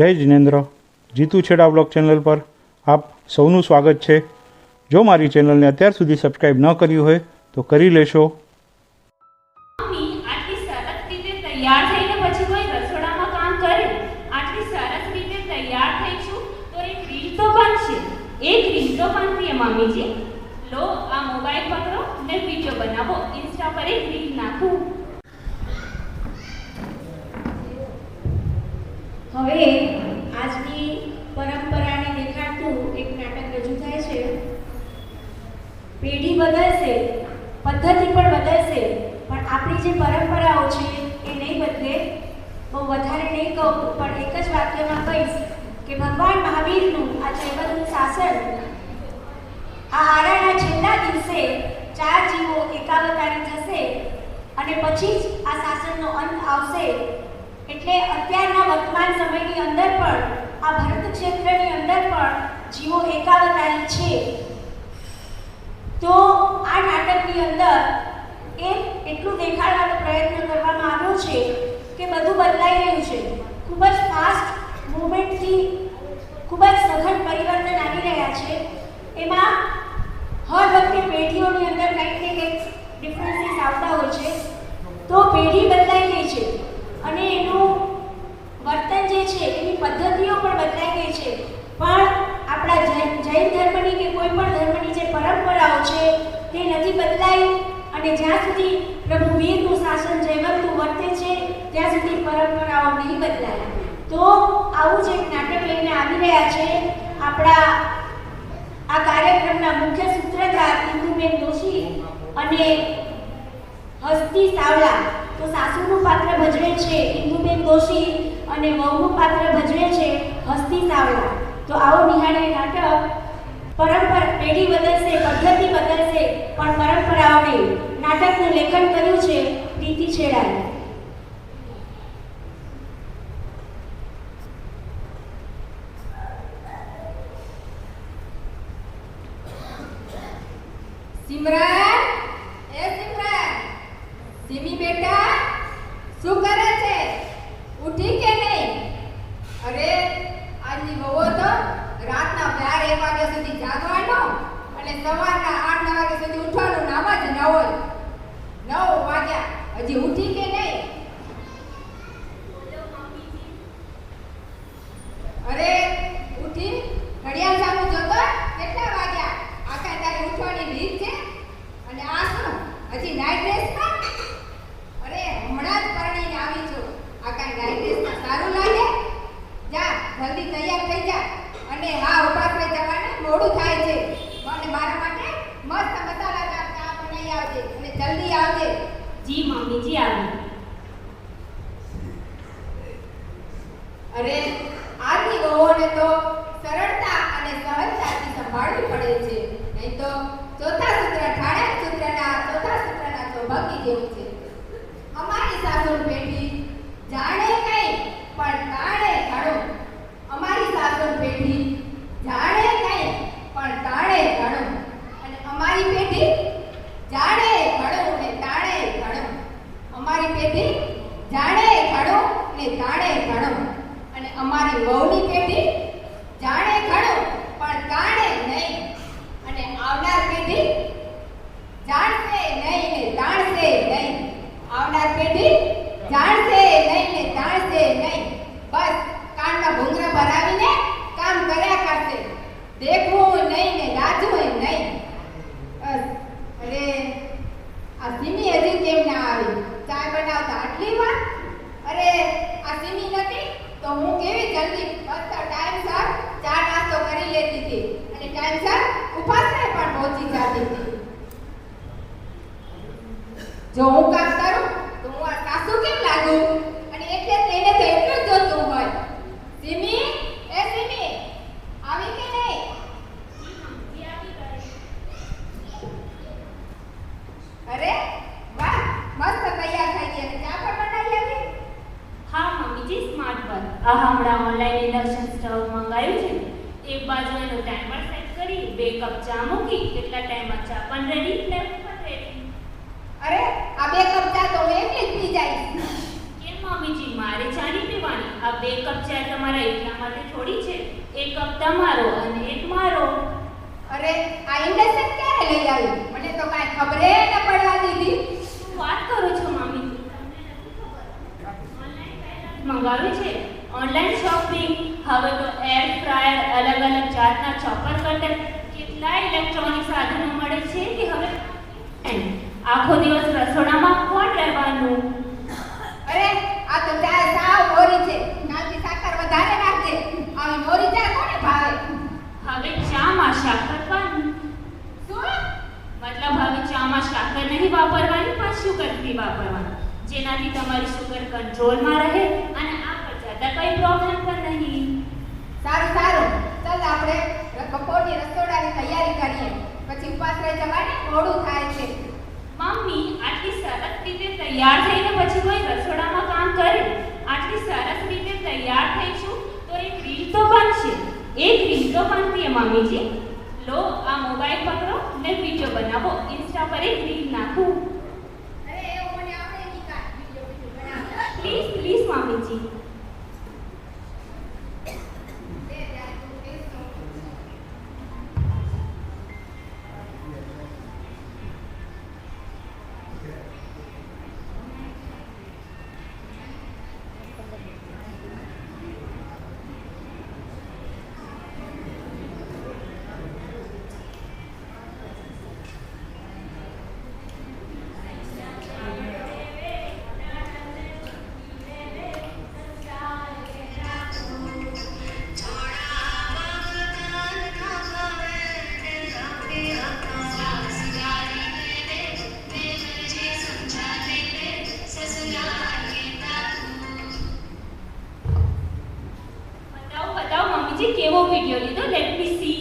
જય જિનેન્દ્ર. જીતુ છેડા blog channel પર આપ સૌનું સ્વાગત છે. જો મારી ચેનલને અત્યાર સુધી સબસ્ક્રાઈબ ન કર્યું હોય તો કરી લેશો મમ્મી આટલી સરસ રીતે તૈયાર થઈને પછી કોઈ રસોડામાં કામ કરે આટલી સરસ રીતે તૈયાર થઈ છું તો એક રીલ તો બનશે એક રીલ તો બનતી મમ્મીજી લો આ મોબાઈલ પકડો ને વીડિયો બનાવો ઇન્સ્ટા પર એક રીલ નાખું હવે આજની પરંપરાને દેખાડતું એક નાટક રજૂ થાય છે. પેઢી બદલશે, પદ્ધતિ પણ બદલશે, પણ આપણી જે પરંપરાઓ છે એ નહીં બદલે. બહુ વધારે નહીં કહું, પણ એક જ વાક્યમાં કહીશ કે ભગવાન મહાવીરનું આ જૈવતનું શાસન આ આરાના છેલ્લા દિવસે ચાર જીવો એકાવતારી થશે અને પછી જ આ શાસનનો અંત આવશે. એટલે અત્યારના વર્તમાન સમયની અંદર પણ, આ ભરત ક્ષેત્રની અંદર પણ જીવો એકાવતારી છે. તો આ નાટકની અંદર એ એટલું દેખાડવાનો પ્રયત્ન કરવામાં આવ્યો છે કે બધું બદલાઈ રહ્યું છે. ખૂબ જ ફાસ્ટ મુવમેન્ટથી ખૂબ જ સઘન પરિવર્તન આવી રહ્યા છે. એમાં હર વખતે પેઢીઓની અંદર કંઈક ને કંઈક ડિફરન્સીસ આવતા હોય છે તો પેઢી બદલાઈ ગઈ છે અને એનું વર્તન જે છે એની પદ્ધતિઓ પણ બદલાઈ ગઈ છે પણ આપણા જૈન જૈન ધર્મની કે કોઈ પણ ધર્મની જે પરંપરાઓ છે તે નથી બદલાઈ અને જ્યાં સુધી પ્રભુ વીરનું શાસન જયવંતું વર્તે છે, ત્યાં સુધી પરંપરાઓ નહીં બદલાય. તો આવું જ એક નાટક લઈને આવી રહ્યા છે. આપણા આ કાર્યક્રમના મુખ્ય સૂત્રધાર ઇન્દુબેન જોશી અને હસ્તી સાવલા. તો સાસુનું પાત્ર ભજવે છે ઇન્દુબેન દોશી અને વહુનું પાત્ર ભજવે છે હસ્તી સાવલા. તો આવો નિહાળીએ નાટક. પરંપરા પેઢી બદલશે, પદ્ધતિ બદલશે, પણ પરંપરાઓ નહીં નાટકનું લેખન કર્યું છે પ્રીતિ છેડાએ. સિમરન, એ બેટા, શું કરે છે? ઉઠી કે નહીં? અરે, આજની બહુ તો રાતના બાર એક વાગ્યા સુધી જાગવાનો અને સવારના આઠ નવ વાગ્યા સુધી ઉઠવાનું નામ જ ન હોય નવ વાગ્યા હજી ઉઠી કે નહીં અરે ઉઠી ઘડિયાળ સામું જોતો કેટલા વાગ્યા આખા તારી ઉઠવાની રીત છે અને આ શું હજી નાઈટ ડ્રેસમાં અરે હમણાં જ પરણીને આવી છું આ કાંઈ નાઈટ ડ્રેસમાં સારું લાગે જા જલ્દી તૈયાર થઈ જા અને હા ઉપાસરે જવાને મોડું થાય છે અને મારા માટે મસ્ત મસાલાદાર ચા બનાવી આવજે અને જલ્દી આવજે જી મમ્મીજી આવી અરે આજની વહુઓને તો સરળતા અને સહજતાથી સંભાળવી પડે છે. નહીં તો ચોથા સૂત્ર ઠાણા સૂત્રના ચોથા સૂત્રના સૌભાગ્ય જેવું છે. અમારી સાસુર પેઢી જાણે કઈ, પણ તાણે ઘણું. અમારી સાસુર પેઢી જાણે કઈ, પણ તાણે ઘણું. અને અમારી પેઢી જાણે ઘણું ને તાણે ઘણું. અમારી પેઢી જાણે ઘણું ને તાણે ઘણું. અને અમારી વહુની પેઢી જાણે ઘણું, પણ તાણે નહીં. અને આવનાર પેઢી જાણશે નહીં ને તાણશે નહીં. આવનાર પેઢી જાણશે નહીં ને તાણશે નહીં. બસ કાનમાં ભૂંગરા ભરાવીને કામ કર્યા કરશે. દેખવું નહીં ને રાજવું નહીં. બસ. અરે આ સીમી હજી કેમ ના આવી? ચા બનાવતા આટલી વાર? અરે, આ સીમી નથી? તો હું કેવી જલ્દી? મસ્ત ટાઈમસર ચા નાસ્તો કરી લેતી હતી. અને ટાઈમસર ઉપાસને પણ પહોંચી જતી હતી. જો હું કામ કરું, તો હું આ સાસુ કેમ લાગુ? અને એટલે તેને તો એટલું જોતું હોય. સિમી, એ સિમી, આવી કે નહીં? અરે વાહ મસ્ત તૈયાર થઈ ગઈ અને ચા પણ બનાવી આવી હા મમ્મીજી સ્માર્ટ વર્ક આ હમણાં ઓનલાઈન ઇન્ડક્શન સ્ટવ મંગાવ્યું છે. ને એક બાજુ એનો ટાઈમર સેટ કરી બે કપ ચા મૂકી કેટલા ટાઈમમાં ચા પણ રેડી ટાઈમ પણ રેડી અરે આ બે કપ ચા તો મેં એકલી જ પી જઈશ. કેમ મમ્મીજી મારે ચાની પીવાની? આ બે કપ ચા તમારા એટલા માટે થોડી છે. એક કપ તમારો અને એક મારો. અરે આ ઇન્ડક્શન ક્યારે લઈ આવ્યું મને તો કાંઈ ખબરે ન પડવા દીધી. વાત કરો છો મમ્મી મંગાવ્યું છે? ઓનલાઈન શોપિંગ હવે તો એર ફ્રાયર અલગ અલગ જાતના ચોપર કટર કેટલાય ઇલેક્ટ્રોનિક સાધનો મળે છે કે હવે આખો દિવસ રસોડામાં કોણ રહેવાનું? અરે આ તો ચા સાવ મોરી છે. કાલથી સાકર વધારે નાખજે આવી મોરી ચા કોને ભાવે? હવે ચામાં સાકર પણ. શું? મતલબ હવે ચામાં સાકર નહીં વાપરવાની પણ શુગર ફ્રી વાપરવાની. જેનાથી તમારી શુગર કંટ્રોલમાં રહે અને આગળ કોઈ પ્રોબ્લેમ પણ નહીં. સારું સારું. ચાલ આપણે બપોરની રસોડાની તૈયારી કરીએ. પછી ઉપવાસ રહી જવાને મોડું થાય છે. મમ્મી આટલી સરસ રીતે તૈયાર થઈને પછી કોઈ રસોડામાં કામ કરે? આટલી સરસ રીતે તૈયાર થઈશું તો એક રીલ તો બનશે. એક રીલ તો બનતી મમ્મીજી. લો આ મોબાઈલ પકડો ને વીડિયો બનાવો. ઇન્સ્ટા પર એક રીલ નાખું. વીડિયો લીધો લેટ મી સી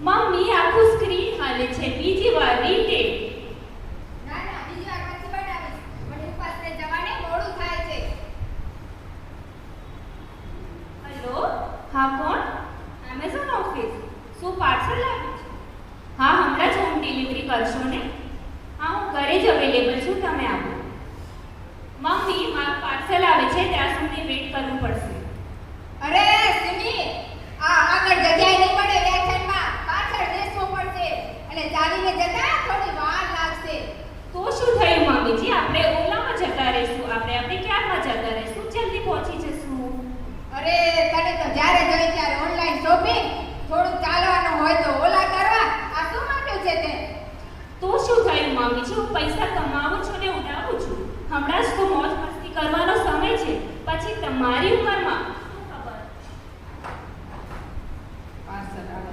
મમ્મી આખું સ્ક્રીન હાલે છે. બીજી વાર રીટેક ના ના બીજી વાર પછી બનાવીશ. મને ઉપવાસ જવાને મોડું થાય છે. હેલો હા કોણ? એમેઝોન ઓફિસ શું પાર્સલ આવ્યું છે? હા હમણાં જ હોમ ડિલિવરી કરશો ને? હા હું ઘરે જ અવેલેબલ છું તમે આવો. મમ્મી મારું પાર્સલ આવે છે ત્યાં સુધી વેઇટ કરવું પડશે. તમારી ઉંમરમાં શું ખબર પાર્સલ આવે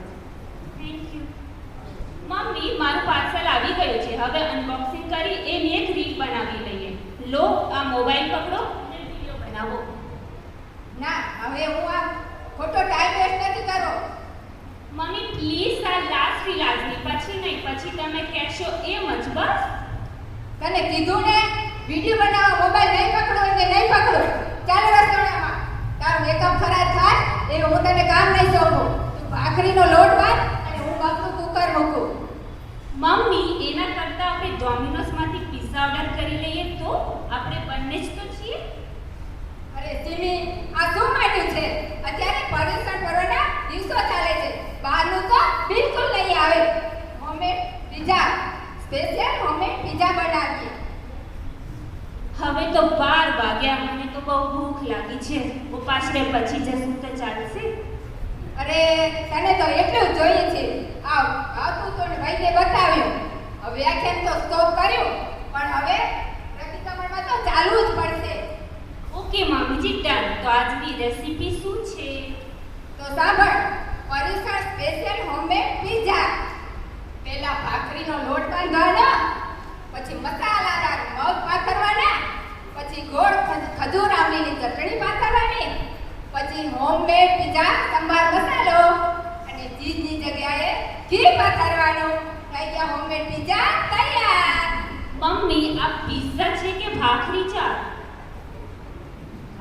થેન્ક યુ મમ્મી મારું પાર્સલ આવી ગયું છે હવે અનબોક્સિંગ કરી એની એક રીલ બનાવી લઈએ લો આ મોબાઈલ પકડો અને વીડિયો બનાવો ના હવે હું આ ખોટો ટાઈમ વેસ્ટ નથી કરો મમ્મી પ્લીઝ આ લાસ્ટ રીલ આજની પછી નહીં પછી તમે કહેશો એમ જ બસ. તને કીધું ને વિડિયો બનાવવા મોબાઈલ નહીં પકડો એટલે નહીં પકડો. ચાલો રસોડામાં. તારું મેકઅપ ખરાબ થાય એ હું તને કામ નહીં સોંપું. તું ભાખરીનો લોટ બાંધ અને હું બાપનું કુકર મૂકું. મમ્મી એના કરતાં આપણે ડોમિનોઝમાંથી પિઝા ઓર્ડર કરી લઈએ તો આપણે બંને જ તો છીએ. અરે સિમી આ શું માંડ્યું છે અત્યારે પર્યુષણ પર્વના દિવસો ચાલે છે બહારનું તો બિલકુલ નહીં આવે homemade pizza special homemade pizza બનાવીએ હવે તો વાગ્યા મને તો બહુ ભૂખ લાગી છે. ઉપાસરે પછી જશું તો ચાલશે. અરે તને તો એટલું જોઈએ છે. આવ આવતું તો ને ભાઈને બતાવ્યું. હવે વ્યાખ્યાન તો સ્ટોપ કર્યું? પણ હવે પ્રતિક્રમણમાં તો ચાલુ જ પડશે. ઓકે મામીજી ડન તો આજની રેસીપી શું છે? તો સાંભળ પર્યુષણ સ્પેશિયલ હોમમેડ પીઝા પહેલા ભાખરીનો લોટ બાંધવાનો પછી મસાલા પછી ગોળ ખજૂર આંબલીની ચટણી પાથરવાની પછી હોમમેડ પિઝા સંભાર મસાલો અને ચીઝની જગ્યાએ ઘી પાથરવાનું થઈ ગયા હોમમેડ પિઝા તૈયાર. મમ્મી આ પિઝા છે કે ભાખરી ચાટ?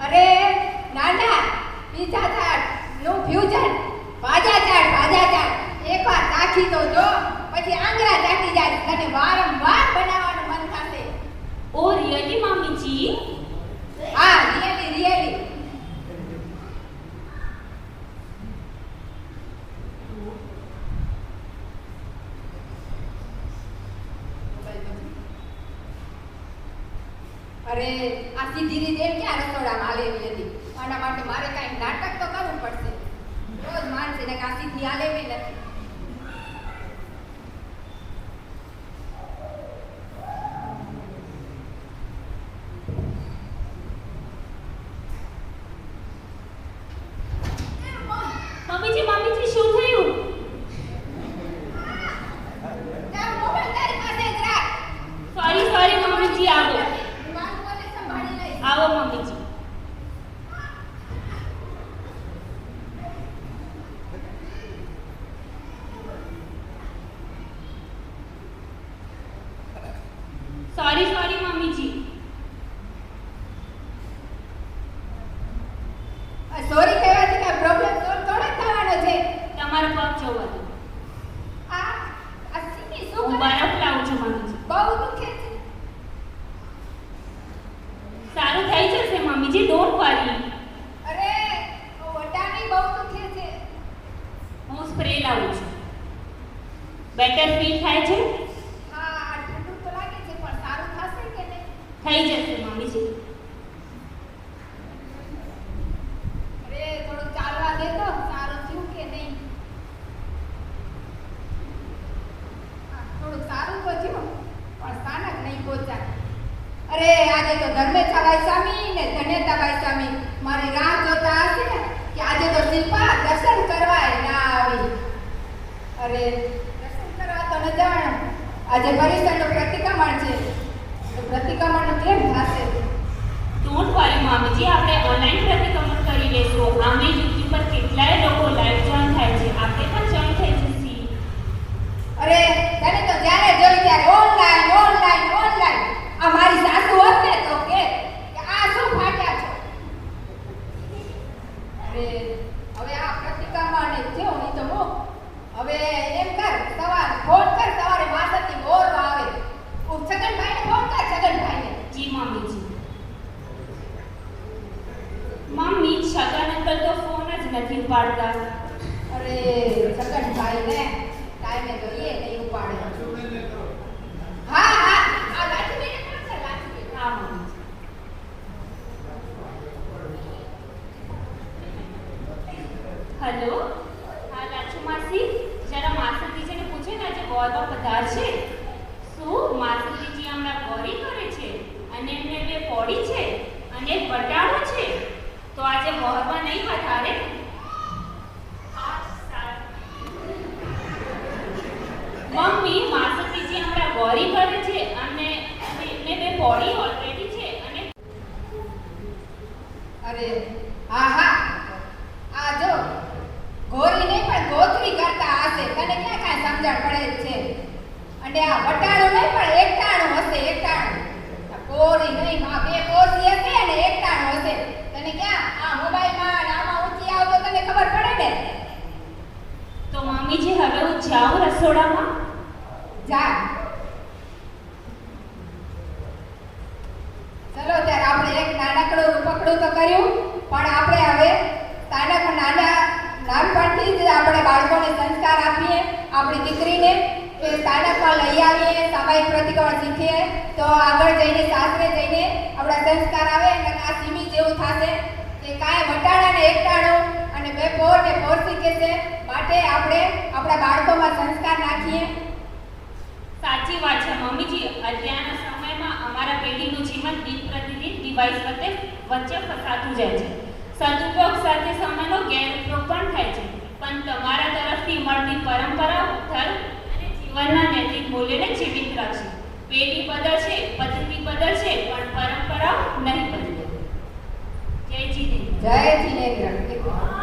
અરે નાના પિઝા ચાટનું ફ્યુઝન ભાજા ચાટ ભાજા ચાટ. એકવાર ચાખી તો જો પછી આંગળા ચાટી જાય. તને વારંવાર Oh, really, Mommy G? Ah, really, really. અરે આ સીધી દેર ક્યાં રસોડામાં આલેવી હતી આના માટે મારે કાંઈ નાટક તો કરવું પડશે રોજ માનસીને કાં સીધી આલેવી નથી પગ જોવા દો આ આ સીની શું હું કરે? બરફ લાવું છું મમ્મીજી બહુ દુખે છે સારું થઈ જશે મમ્મીજી ડોન્ટ વરી અરે વટાની બહુ દુખે છે હું સ્પ્રે લાવું છું બેટર ફીલ થાય છે હા આ ઠંડુ તો લાગે છે પણ સારું થશે કે નહીં થઈ જશે મમ્મીજી અરે થોડું ચાલવા દે તો સારું થયું કે નહીં હા, થોડું સારું તો થયું પણ સ્થાનક નહીં પહોંચાય અરે આજે તો ધર્મેચ્છાભાઈ સ્વામી ધન્યતાભાઈ સ્વામી, મારી રાહ જોતા હશે ને, કે આજે તો શિલ્પા દર્શન કરવા ના આવી. અરે, દર્શન કરવા તો ન જાણ આજે પરિસરનું પ્રતિક્રમણ છે. તો પ્રતિક્રમણનું કેમ થશે? ડોન્ટ વરી મામીજી, આપણે ઓનલાઈન પ્રતિક્રમણ કરી લેશું આમે યુટ્યુબ પર કેટલાય લોકો લાઈવ જોઈન થાય છે આપણે પણ જોઈન થઈ જઈશું અરે તને તો જ્યારે જોઈ ત્યારે ઓનલાઈન ઓનલાઈન ઓનલાઈન આ મારી સાસુ હોત ને તો કે કે આ શું ફાટ્યા છો અરે હવે આ પ્રતિક્રમણ ને થયો ઈ તો મૂક હવે એમ કર સવાર ફોન કર સવારે વાસણની બોર આવે હું છગનભાઈને ફોન કર છગનભાઈને જી મમ્મીજી મમ્મી છગન અંકલ તો ફોન જ નથી ઉપાડતા. અરે છગનભાઈ ને ટાઈમે જોઈએ નહીં ઉપાડે? હા હા લાઠીબેન હા મમ્મીજી હેલો? હા લાચુ માસી જરા પૂછે ને, આજે ગોળમાં પધારશે શું? માસતીજી હમણાં ગોરી કરે છે? અને એમને બે પોડી છે? અને બટાડો છે? તો આજે મોહરમાં નહીં વધારે મમ્મી માસતીજી હમણાં ગોરી કરે છે અને એમને બે પોડી ઓલરેડી છે અને અરે હા હા આ જો ગોરી નહીં પણ ગોતરી કરતા હશે. તને ક્યાં કાંઈ સમજણ પડે છે? અને આ વટાણું નહીં પણ એકટાણું હશે, એકટાણું. ગોરી નહીં, માં, બે કોરી હશે અને એકટાણું હશે. તને ક્યાં? આ મોબાઈલમાં અને આમાં ઊંચી આવ તો તને ખબર પડે ને? તો મમ્મીજી હવે હું જાઉં રસોડામાં? જા. ચલો ત્યારે આપણે એક નાનકડું પકડું તો કર્યું પણ આપણે હવે નાનક નાના નાનપણથી જ આપણે બાળકોને સંસ્કાર આપીએ આપણી દીકરીને. કે સ્થાનકમાં લઈ આવીએ, સામાયિક પ્રતિક્રમણ શીખીએ, તો આગળ જઈને, સાસરે જઈને આપણા સંસ્કાર આવે અને આ સીમી જેવું થશે કે કાંઈ વટાણા ને એકટાણો અને બે પોર ને પોર શીખે છે. માટે આપણે આપણા બાળકોમાં સંસ્કાર નાખીએ. સાચી વાત છે, મમ્મીજી. અત્યારના સમયમાં અમારા પેઢીનું જીવન દિન પ્રતિદિન ડિવાઇસ વચ્ચે વચ્ચે ફસાતું જાય છે. સદુપયોગ સાથે સમયનો ગેરઉપયોગ પણ થાય છે. પણ તમારા તરફથી મળતી પરંપરા ધર્મ અને જીવનના નૈતિક મૂલ્યને જીવિત રાખશે પેઢી બદલશે, પદ્ધતિ બદલશે, પણ પરંપરા નહીં બદલે. જય જીનેન્દ્ર. જય જીનેન્દ્ર.